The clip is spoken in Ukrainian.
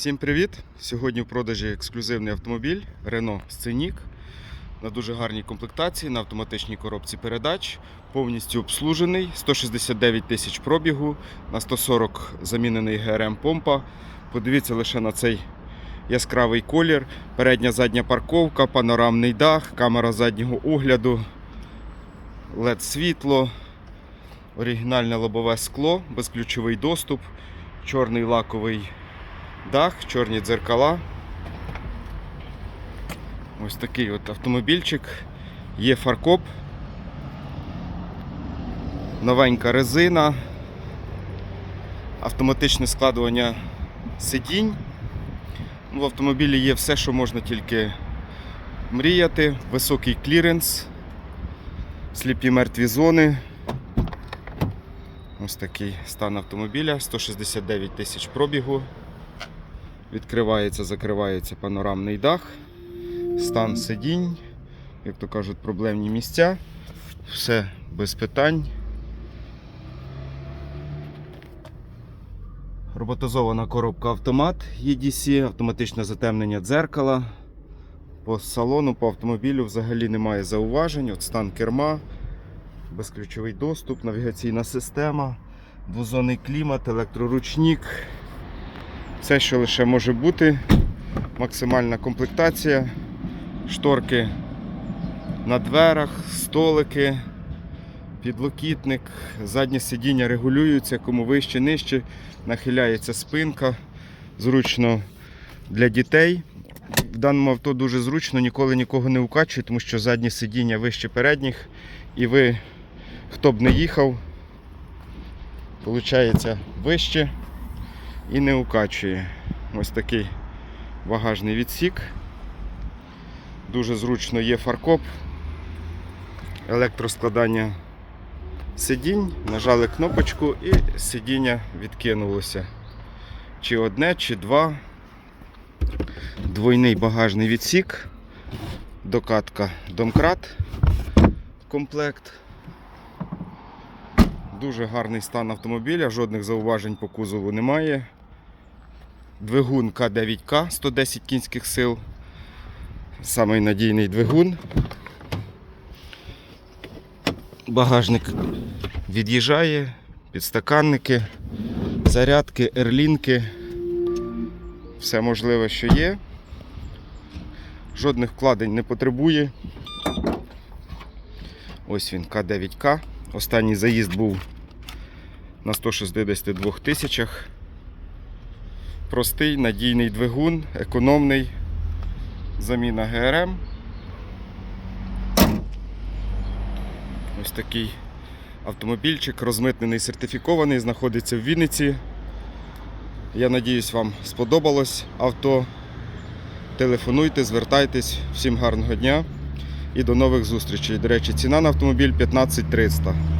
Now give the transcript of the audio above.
Всім привіт! Сьогодні в продажі ексклюзивний автомобіль Renault Scenic на дуже гарній комплектації, на автоматичній коробці передач, повністю обслужений, 169 тисяч пробігу, на 140 замінений ГРМ помпа. Подивіться лише на цей яскравий колір, передня задня парковка, панорамний дах, камера заднього огляду, LED світло, оригінальне лобове скло, безключовий доступ, чорний лаковий дах, чорні дзеркала. Ось такий от автомобільчик. Є фаркоп. Новенька резина. Автоматичне складування сидінь. В автомобілі є все, що можна тільки мріяти. Високий кліренс, сліпі мертві зони. Ось такий стан автомобіля, 169 тисяч пробігу. Відкривається, закривається панорамний дах, стан сидінь, як то кажуть, проблемні місця. Все без питань. Роботизована коробка автомат EDC, автоматичне затемнення дзеркала. По салону, по автомобілю взагалі немає зауважень. От стан керма, безключовий доступ, навігаційна система, двозонний клімат, електроручник. Все, що лише може бути. Максимальна комплектація, шторки на дверах, столики, підлокітник, заднє сидіння регулюються, кому вище, нижче, нахиляється спинка. Зручно для дітей. В даному авто дуже зручно, ніколи нікого не укачує, тому що заднє сидіння вище передніх. І ви, хто б не їхав, виходить вище і не укачує. Ось такий багажний відсік. Дуже зручно є фаркоп, електроскладання сидінь, нажали кнопочку і сидіння відкинулося. Чи одне, чи два. Двойний багажний відсік, докатка домкрат, комплект. Дуже гарний стан автомобіля, жодних зауважень по кузову немає. Двигун К9К 110 кінських сил. Самий надійний двигун. Багажник від'їжджає, підстаканники, зарядки, ерлінки. Все можливе, що є. Жодних вкладень не потребує. Ось він К9К. Останній заїзд був на 162 тисячах. Простий, надійний двигун, економний, заміна ГРМ. Ось такий автомобільчик, розмитнений, сертифікований, знаходиться в Вінниці. Я надіюсь, вам сподобалось авто. Телефонуйте, звертайтесь. Всім гарного дня і до нових зустрічей. До речі, ціна на автомобіль 15300.